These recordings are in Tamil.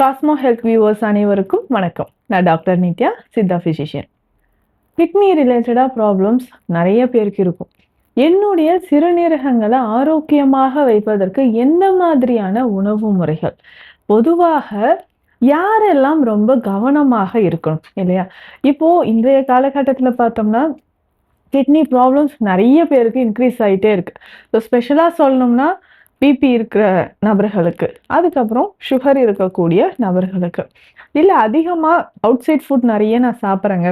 காஸ்மோ ஹெல்த் வியூவர்ஸ் அனைவருக்கும் வணக்கம். நான் doctor Nithya Siddha physician kidney ரிலேட்டடாக ப்ராப்ளம்ஸ் நிறைய பேருக்கு இருக்கும். என்னுடைய சிறுநீரகங்களை ஆரோக்கியமாக வைப்பதற்கு எந்த மாதிரியான உணவு முறைகள்? பொதுவாக யாரெல்லாம் ரொம்ப கவனமாக இருக்கணும் இல்லையா? இப்போ இன்றைய காலகட்டத்தில் பார்த்தோம்னா கிட்னி ப்ராப்ளம்ஸ் நிறைய பேருக்கு இன்க்ரீஸ் ஆகிட்டே இருக்கு. ஸோ ஸ்பெஷலாக சொல்லணும்னா பிபி இருக்கிற நபர்களுக்கு. அதுக்கப்புறம் சுகர் இருக்கக்கூடிய நபர்களுக்கு. இல்லை அதிகமாக அவுட் சைட் ஃபுட் நிறைய நான் சாப்பிட்றேங்க.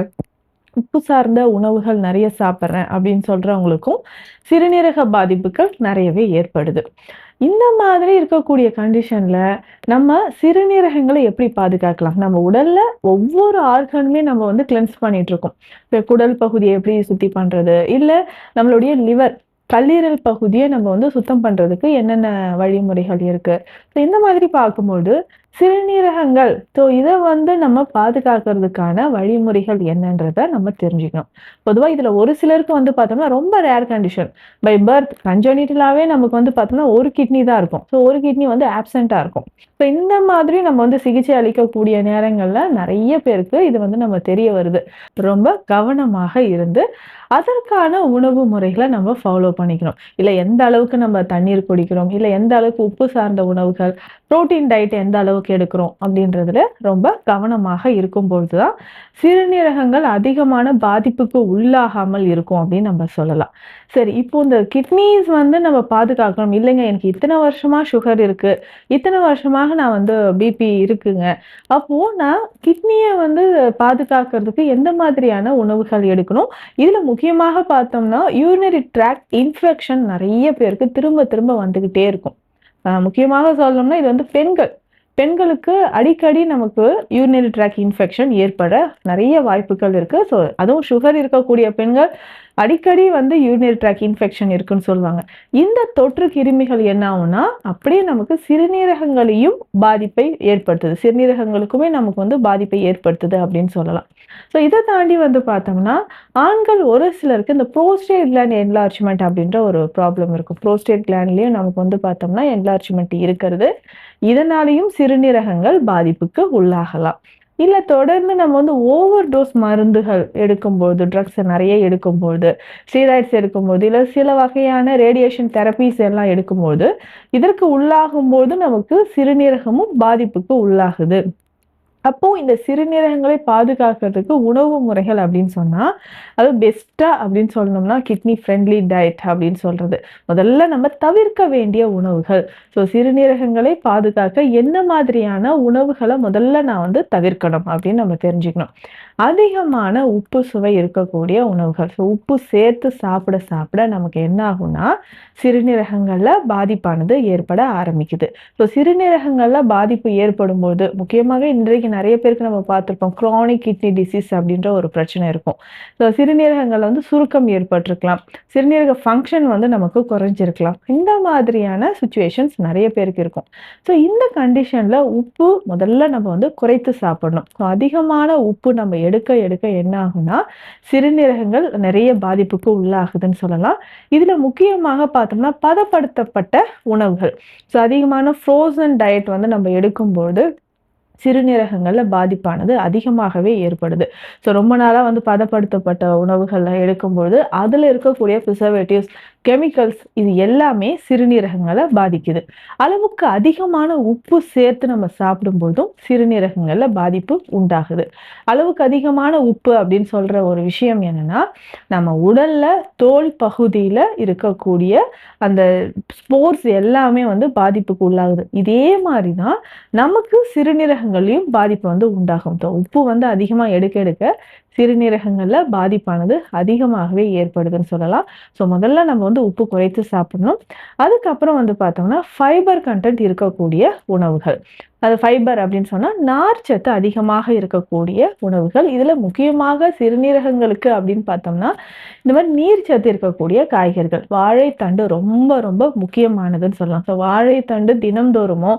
உப்பு சார்ந்த உணவுகள் நிறைய சாப்பிட்றேன் அப்படின்னு சொல்கிறவங்களுக்கும் சிறுநீரக பாதிப்புகள் நிறையவே ஏற்படுது. இந்த மாதிரி இருக்கக்கூடிய கண்டிஷனில் நம்ம சிறுநீரகங்களை எப்படி பாதுகாக்கலாம்? நம்ம உடலில் ஒவ்வொரு ஆர்கனுமே நம்ம வந்து கிளென்ஸ் பண்ணிகிட்ருக்கோம் இப்போ குடல் பகுதியை எப்படி சுத்தி பண்ணுறது இல்லை நம்மளுடைய லிவர் கல்லீரல் பகுதியை நம்ம வந்து சுத்தம் பண்றதுக்கு என்னென்ன வழிமுறைகள் இருக்கு? ஸோ இந்த மாதிரி பார்க்கும்போது சிறுநீரகங்கள். ஸோ இதை வந்து நம்ம பாதுகாக்கிறதுக்கான வழிமுறைகள் என்னன்றத நம்ம தெரிஞ்சுக்கணும். பொதுவாக இதில் ஒரு சிலருக்கு வந்து பார்த்தோம்னா ரொம்ப ரேர் கண்டிஷன் பை பர்த் கஞ்சனிட்டலாகவே நமக்கு வந்து பார்த்தோம்னா ஒரு கிட்னி தான் இருக்கும். ஸோ ஒரு கிட்னி வந்து ஆப்சண்ட்டாக இருக்கும். ஸோ இந்த மாதிரி நம்ம வந்து சிகிச்சை அளிக்கக்கூடிய நேரங்களில் நிறைய பேருக்கு இது வந்து நம்ம தெரிய வருது. ரொம்ப கவனமாக இருந்து அதற்கான உணவு முறைகளை நம்ம ஃபாலோ பண்ணிக்கணும். இல்லை எந்த அளவுக்கு நம்ம தண்ணீர் குடிக்கிறோம் இல்லை எந்த அளவுக்கு உப்பு சார்ந்த உணவுகள் ப்ரோட்டீன் டயட் எந்த அளவுக்கு எடுக்கிறோம் அப்படின்றதுல ரொம்ப கவனமாக இருக்கும்பொழுது தான் சிறுநீரகங்கள் அதிகமான பாதிப்புக்கு உள்ளாகாமல் இருக்கும் அப்படின்னு நம்ம சொல்லலாம். சரி இப்போ இந்த கிட்னிஸ் வந்து நம்ம பாதுகாக்கணும். இல்லைங்க எனக்கு இத்தனை வருஷமாக சுகர் இருக்குது இத்தனை வருஷமாக நான் வந்து பிபி இருக்குங்க. அப்போது நான் கிட்னியை வந்து பாதுகாக்கிறதுக்கு எந்த மாதிரியான உணவுகள் எடுக்கணும்? இதில் முக்கியமாக பார்த்தோம்னா யூரினரி ட்ராக் இன்ஃபெக்ஷன் நிறைய பேருக்கு திரும்ப திரும்ப வந்துக்கிட்டே இருக்கும். முக்கியமாக சொல்லணும்னா இது வந்து பெண்கள். பெண்களுக்கு அடிக்கடி நமக்கு யூரினரி ட்ராக் இன்ஃபெக்ஷன் ஏற்பட நிறைய வாய்ப்புகள் இருக்குது ஸோ அதுவும் சுகர் இருக்கக்கூடிய பெண்கள் அடிக்கடி வந்து யூரினரி ட்ராக் இன்ஃபெக்ஷன் இருக்குன்னு சொல்லுவாங்க. இந்த தொற்று கிருமிகள் என்ன ஆகும்னா அப்படியே நமக்கு சிறுநீரகங்களையும் பாதிப்பை ஏற்படுத்துது. சிறுநீரகங்களுக்குமே நமக்கு வந்து பாதிப்பை ஏற்படுத்துது அப்படின்னு சொல்லலாம். ஸோ இதை தாண்டி வந்து பார்த்தோம்னா ஆண்கள் ஒரு சிலருக்கு இந்த ப்ரோஸ்டேட் கிளாண்ட் என்லார்ஜ்மெண்ட் அப்படின்ற ஒரு ப்ராப்ளம் இருக்கும். ப்ரோஸ்டேட் கிளாண்ட்லேயும் நமக்கு வந்து பார்த்தோம்னா என்லார்ஜ்மெண்ட் இருக்கிறது. இதனாலேயும் சிறுநீரகங்கள் பாதிப்புக்கு உள்ளாகலாம். இல்லை தொடர்ந்து நம்ம வந்து ஓவர் டோஸ் மருந்துகள் எடுக்கும்போது ட்ரக்ஸை நிறைய எடுக்கும்போது ஸ்டீராய்ட்ஸ் எடுக்கும்போது இல்லை சில வகையான ரேடியேஷன் தெரப்பீஸ் எல்லாம் எடுக்கும்போது இதற்கு உள்ளாகும் போது நமக்கு சிறுநீரகமும் பாதிப்புக்கு உள்ளாகுது. அப்போ இந்த சிறுநீரகங்களை பாதுகாக்கிறதுக்கு உணவு முறைகள் அப்படின்னு சொன்னா அது பெஸ்டா அப்படின்னு சொல்லணும்னா கிட்னி ஃப்ரெண்ட்லி டயட் அப்படின்னு சொல்றது. முதல்ல நம்ம தவிர்க்க வேண்டிய உணவுகள். ஸோ சிறுநீரகங்களை பாதுகாக்க என்ன மாதிரியான உணவுகளை முதல்ல நான் வந்து தவிர்க்கணும் அப்படின்னு நம்ம தெரிஞ்சுக்கணும். அதிகமான உப்பு சுவை இருக்கக்கூடிய உணவுகள். ஸோ உப்பு சேர்த்து சாப்பிட சாப்பிட நமக்கு என்ன ஆகும்னா சிறுநீரகங்களில் பாதிப்பானது ஏற்பட ஆரம்பிக்குது. ஸோ சிறுநீரகங்களில் பாதிப்பு ஏற்படும் போது முக்கியமாக இன்றைக்கு நிறைய பேருக்கு நம்ம பார்த்துருப்போம் க்ரானிக் கிட்னி டிசீஸ் அப்படின்ற ஒரு பிரச்சனை இருக்கும். ஸோ சிறுநீரகங்கள் வந்து சுருக்கம் ஏற்பட்டிருக்கலாம். சிறுநீரக ஃபங்க்ஷன் வந்து நமக்கு குறைஞ்சிருக்கலாம். இந்த மாதிரியான சுச்சுவேஷன்ஸ் நிறைய பேருக்கு இருக்கும். ஸோ இந்த கண்டிஷனில் உப்பு முதல்ல நம்ம வந்து குறைத்து சாப்பிடணும். ஸோ அதிகமான உப்பு நம்ம எடுக்க எடுக்க என்ன ஆகும்னா சிறுநீரகங்கள் நிறைய பாதிப்புக்கு உள்ளாகுதுன்னு சொல்லலாம். இதில் முக்கியமாக பார்த்தோம்னா பதப்படுத்தப்பட்ட உணவுகள். ஸோ அதிகமான ஃப்ரோசன் டயட் வந்து நம்ம எடுக்கும்போது சிறுநீரகங்கள்ல பாதிப்பானது அதிகமாகவே ஏற்படுது. ஸோ ரொம்ப நாளாக வந்து பதப்படுத்தப்பட்ட உணவுகளை எடுக்கும்பொழுது அதில் இருக்கக்கூடிய ப்ரிசர்வேட்டிவ்ஸ் கெமிக்கல்ஸ் இது எல்லாமே சிறுநீரகங்களை பாதிக்குது. அளவுக்கு அதிகமான உப்பு சேர்த்து நம்ம சாப்பிடும்போதும் சிறுநீரகங்களில் பாதிப்பு உண்டாகுது. அளவுக்கு அதிகமான உப்பு அப்படின்னு சொல்கிற ஒரு விஷயம் என்னன்னா நம்ம உடலில் தோல் பகுதியில் இருக்கக்கூடிய அந்த ஸ்போர்ட்ஸ் எல்லாமே வந்து பாதிப்புக்கு உள்ளாகுது. இதே மாதிரி தான் நமக்கு சிறுநீரகங்களையும் பாதிப்பு வந்து உண்டாகும். உப்பு வந்து அதிகமாக எடுக்க எடுக்க சிறுநீரகங்களில் பாதிப்பானது அதிகமாகவே ஏற்படுதுன்னு சொல்லலாம். ஸோ முதல்ல நம்ம வந்து உப்பு குறைத்து சாப்பிடணும். அதுக்கப்புறம் வந்து பார்த்தோம்னா ஃபைபர் கண்டென்ட் இருக்கக்கூடிய உணவுகள். அது ஃபைபர் அப்படின்னு சொன்னால் நார்ச்சத்து அதிகமாக இருக்கக்கூடிய உணவுகள். இதில் முக்கியமாக சிறுநீரகங்களுக்கு அப்படின்னு பார்த்தோம்னா இந்த மாதிரி நீர்ச்சத்து இருக்கக்கூடிய காய்கறிகள். வாழைத்தண்டு ரொம்ப ரொம்ப முக்கியமானதுன்னு சொல்லலாம். ஸோ வாழைத்தண்டு தினம்தோறுமோ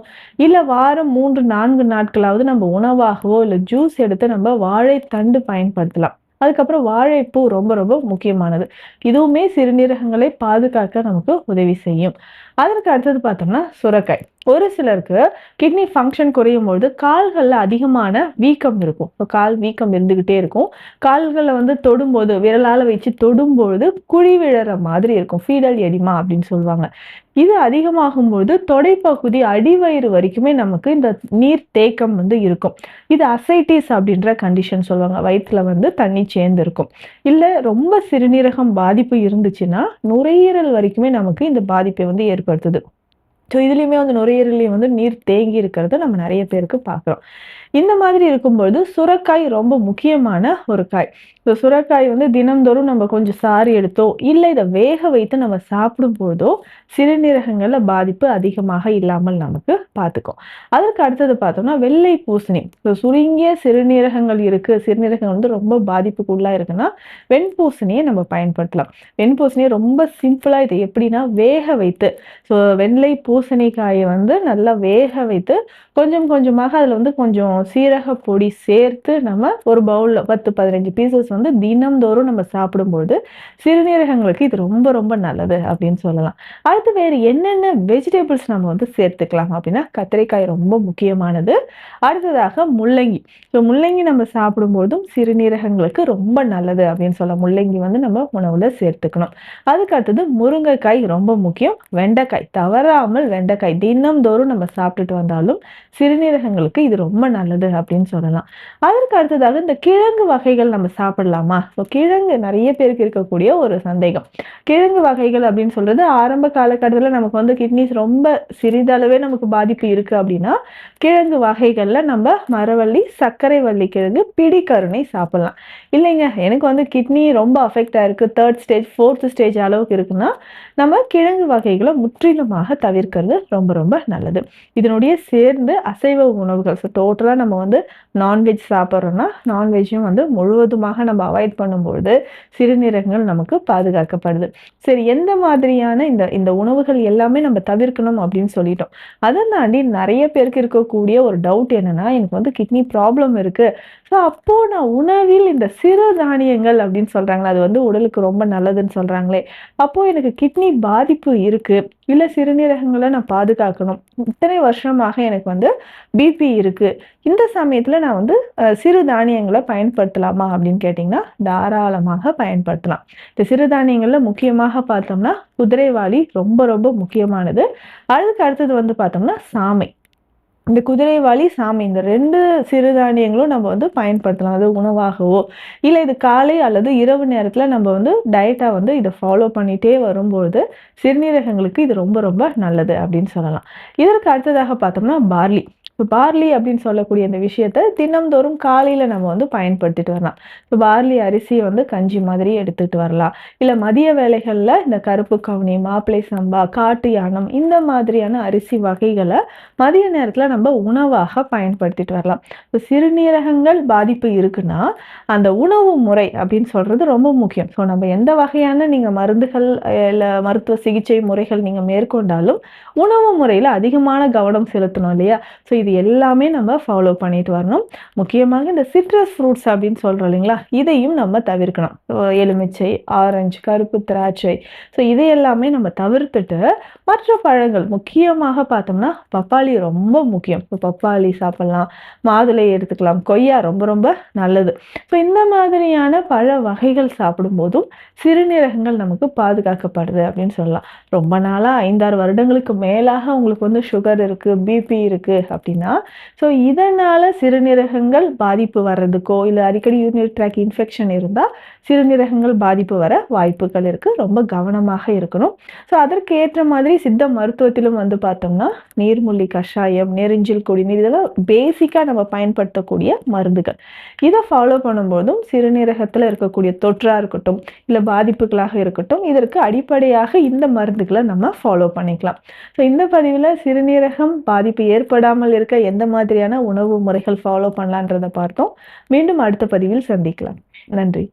இல்லை வாரம் மூன்று நான்கு நாட்களாவது நம்ம உணவாகவோ இல்லை ஜூஸ் எடுத்து நம்ம வாழைத்தண்டு பயன்படுத்தலாம். அதுக்கப்புறம் வாழைப்பூ ரொம்ப ரொம்ப முக்கியமானது. இதுவுமே சிறுநீரகங்களை பாதுகாக்க நமக்கு உதவி செய்யும். அதற்கு அடுத்தது பார்த்தோம்னா சுரக்காய். ஒரு சிலருக்கு கிட்னி ஃபங்க்ஷன் குறையும் பொழுது கால்களில் அதிகமான வீக்கம் இருக்கும். இப்போ கால் வீக்கம் இருந்துக்கிட்டே இருக்கும். கால்களை வந்து தொடும்போது விரலால் வச்சு தொடும்பொழுது குழி விழற மாதிரி இருக்கும். ஃபீடல் எடிமா அப்படின்னு சொல்லுவாங்க. இது அதிகமாகும்போது தொடைப்பகுதி அடிவயிறு வரைக்குமே நமக்கு இந்த நீர் தேக்கம் வந்து இருக்கும். இது அசைட்டிஸ் அப்படின்ற கண்டிஷன் சொல்லுவாங்க. வயிற்றுல வந்து தண்ணி சேர்ந்து இருக்கும் இல்லை ரொம்ப சிறுநீரகம் பாதிப்பு இருந்துச்சுன்னா நுரையீரல் வரைக்குமே நமக்கு இந்த பாதிப்பை வந்து ஏற்படுத்துது. ஸோ இதுலேயுமே வந்து நுரையீரலையும் வந்து நீர் தேங்கி இருக்கிறத நம்ம நிறைய பேருக்கு பார்க்குறோம். இந்த மாதிரி இருக்கும்பொழுது சுரக்காய் ரொம்ப முக்கியமான ஒரு காய். ஸோ சுரக்காய் வந்து தினந்தோறும் நம்ம கொஞ்சம் சாறு எடுத்தோ இல்லை இதை வேக வைத்து நம்ம சாப்பிடும் பொழுதோ சிறுநீரகங்களில் பாதிப்பு அதிகமாக இல்லாமல் நமக்கு பார்த்துக்கும். அதற்கு அடுத்தது பார்த்தோம்னா வெள்ளை பூசணி. இப்போ சுருங்கிய சிறுநீரகங்கள் இருக்குது சிறுநீரகம் வந்து ரொம்ப பாதிப்புக்குள்ளாக இருக்குன்னா வெண்பூசணியை நம்ம பயன்படுத்தலாம். வெண்பூசணியை ரொம்ப சிம்பிளாக இது எப்படின்னா வேக வைத்து ஸோ வெள்ளை பூசணிக்காயை வந்து நல்லா வேக வைத்து கொஞ்சம் கொஞ்சமாக அதில் வந்து கொஞ்சம் சீரக பொடி சேர்த்து நம்ம ஒரு பவுலில் பத்து பதினஞ்சு பீசஸ் வந்து தினம்தோறும் நம்ம சாப்பிடும்போது சிறுநீரகங்களுக்கு இது ரொம்ப ரொம்ப நல்லது அப்படின்னு சொல்லலாம். அடுத்து வேறு என்னென்ன வெஜிடபிள்ஸ் நம்ம வந்து சேர்த்துக்கலாம் அப்படின்னா கத்திரிக்காய் ரொம்ப முக்கியமானது. அடுத்ததாக முள்ளங்கி. ஸோ முள்ளங்கி நம்ம சாப்பிடும்போதும் சிறுநீரகங்களுக்கு ரொம்ப நல்லது அப்படின்னு சொல்லலாம் முள்ளங்கி வந்து நம்ம உணவில் சேர்த்துக்கணும். அதுக்கு அடுத்தது முருங்கைக்காய் ரொம்ப முக்கியம். வெண்டைக்காய். தவறாமல் வெண்டைக்காய் தினம்தோறும் நம்ம சாப்பிட்டுட்டு வந்தாலும் சிறுநீரகங்களுக்கு இது ரொம்ப நல்லது. அப்படின்னு சொல்லலாம். அதற்கு அடுத்ததாக இந்த கிழங்கு வகைகள் நம்ம சாப்பிடலாமா? ஸோ கிழங்கு நிறைய பேருக்கு இருக்கக்கூடிய ஒரு சந்தேகம். கிழங்கு வகைகள் அப்படின்னு சொல்றது ஆரம்ப காலகட்டத்தில் நமக்கு வந்து கிட்னிஸ் ரொம்ப சிறிதளவே நமக்கு பாதிப்பு இருக்கு அப்படின்னா கிழங்கு வகைகள்ல நம்ம மரவள்ளி சர்க்கரை வள்ளி கிழங்கு பிடிக்கருணை சாப்பிடலாம். இல்லைங்க எனக்கு வந்து கிட்னி ரொம்ப அஃபெக்ட் ஆயிருக்கு தேர்ட் ஸ்டேஜ் ஃபோர்த் ஸ்டேஜ் அளவுக்கு இருக்குன்னா நம்ம கிழங்கு வகைகளை முற்றிலுமாக தவிர்க்கிறது ரொம்ப ரொம்ப நல்லது. இதனுடைய சேர்ந்து அசைவ உணவுகள் ஸோ டோட்டலாக நம்ம வந்து நான்வெஜ் சாப்பிட்றோன்னா நான்வெஜ்ஜும் வந்து முழுவதுமாக நம்ம அவாய்ட் பண்ணும்பொழுது சிறுநீரகங்கள் நமக்கு பாதுகாக்கப்படுது. சரி எந்த மாதிரியான இந்த இந்த உணவுகள் எல்லாமே நம்ம தவிர்க்கணும் அப்படின்னு சொல்லிட்டோம். அதை தாண்டி நிறைய பேருக்கு இருக்கக்கூடிய ஒரு டவுட் என்னன்னா எனக்கு வந்து கிட்னி ப்ராப்ளம் இருக்கு. ஸோ அப்போ நான் உணவில் இந்த சிறு தானியங்கள் அப்படின்னு சொல்றாங்களே அது வந்து உடலுக்கு ரொம்ப நல்லதுன்னு சொல்றாங்களே அப்போ எனக்கு கிட்னி பாதிப்பு இருக்கு. இல்லை சிறுநீரகங்களை நான் பாதுகாக்கணும். இத்தனை வருஷமாக எனக்கு வந்து பிபி இருக்குது இந்த சமயத்தில் நான் வந்து சிறு தானியங்களை பயன்படுத்தலாமா அப்படின்னு கேட்டிங்கன்னா தாராளமாக பயன்படுத்தலாம். இந்த சிறுதானியங்களில் முக்கியமாக பார்த்தோம்னா குதிரைவாளி ரொம்ப ரொம்ப முக்கியமானது. அதுக்கு அடுத்தது வந்து பார்த்தோம்னா சாமை. இந்த குதிரைவாளி சாமை இந்த ரெண்டு சிறுதானியங்களும் நம்ம வந்து பயன்படுத்தலாம். அது உணவாகவோ இல்லை இது காலை அல்லது இரவு நேரத்தில் நம்ம வந்து டயட்டாக வந்து இதை ஃபாலோ பண்ணிகிட்டே வரும்பொழுது சிறுநீரகங்களுக்கு இது ரொம்ப ரொம்ப நல்லது அப்படின்னு சொல்லலாம். இதற்கு அடுத்ததாக பார்த்தோம்னா பார்லி. இப்போ பார்லி அப்படின்னு சொல்லக்கூடிய இந்த விஷயத்த தினம்தோறும் காலையில் நம்ம வந்து பயன்படுத்திட்டு வரலாம். இப்போ பார்லி அரிசியை வந்து கஞ்சி மாதிரி எடுத்துகிட்டு வரலாம். இல்லை மதிய வேலைகளில் இந்த கருப்பு கவுனி மாப்பிளை சம்பா காட்டு யானம் இந்த மாதிரியான அரிசி வகைகளை மதிய நேரத்தில் நம்ம உணவாக பயன்படுத்திட்டு வரலாம். இப்போ சிறுநீரகங்கள் பாதிப்பு இருக்குன்னா அந்த உணவு முறை அப்படின்னு சொல்கிறது ரொம்ப முக்கியம். ஸோ நம்ம எந்த வகையான நீங்கள் மருந்துகள் இல்லை மருத்துவ சிகிச்சை முறைகள் நீங்கள் மேற்கொண்டாலும் உணவு முறையில் அதிகமான கவனம் செலுத்தணும் இல்லையா? ஸோ இது எல்லாமே நம்ம ஃபாலோ பண்ணிட்டு வரணும். முக்கியமாக இந்த சிட்ரஸ் ஃப்ரூட்ஸ் அப்படின்னு சொல்கிறோம் இல்லைங்களா இதையும் நம்ம தவிர்க்கணும். எலுமிச்சை ஆரஞ்சு கருப்பு திராட்சை. ஸோ இது எல்லாமே நம்ம தவிர்த்துட்டு மற்ற பழங்கள் முக்கியமாக பார்த்தோம்னா பப்பாளி ரொம்ப முக்கியம். இப்போ பப்பாளி சாப்பிட்லாம் மாதுளை எடுத்துக்கலாம் கொய்யா ரொம்ப ரொம்ப நல்லது. ஸோ இந்த மாதிரியான பழ வகைகள் சாப்பிடும்போதும் சிறுநீரகங்கள் நமக்கு பாதுகாக்கப்படுது அப்படின்னு சொல்லலாம். ரொம்ப நாளாக ஐந்தாறு வருடங்களுக்கு மேலாக உங்களுக்கு வந்து சுகர் இருக்குது பிபி இருக்குது அப்படின்னு ஸோ இதனால் சிறுநீரகங்கள் பாதிப்பு வர்றதுக்கோ இல்லை அடிக்கடி யூரினரி ட்ராக் இன்ஃபெக்ஷன் இருந்தால் சிறுநீரகங்கள் பாதிப்பு வர வாய்ப்புகள் இருக்குது ரொம்ப கவனமாக இருக்கணும். ஸோ அதற்கு ஏற்ற மாதிரி சித்த மருத்துவத்திலும் வந்து பார்த்தோம்னா நீர்மூலி கஷாயம் நெருஞ்சில் குடிநீர் இதெல்லாம் பேசிக்காக நம்ம பயன்படுத்தக்கூடிய மருந்துகள். இதை ஃபாலோ பண்ணும்போதும் சிறுநீரகத்தில் இருக்கக்கூடிய தொற்றாக இருக்கட்டும் இல்லை பாதிப்புகளாக இருக்கட்டும் இதற்கு அடிப்படையாக இந்த மருந்துகளை நம்ம ஃபாலோ பண்ணிக்கலாம். ஸோ இந்த பதிவில் சிறுநீரகம் பாதிப்பு ஏற்படாமல் இருக்க இருக்க எந்த மாதிரியான உணவு முறைகள் ஃபாலோ பண்ணலான்றதை பார்த்தோம். மீண்டும் அடுத்த பதிவில் சந்திக்கலாம். நன்றி.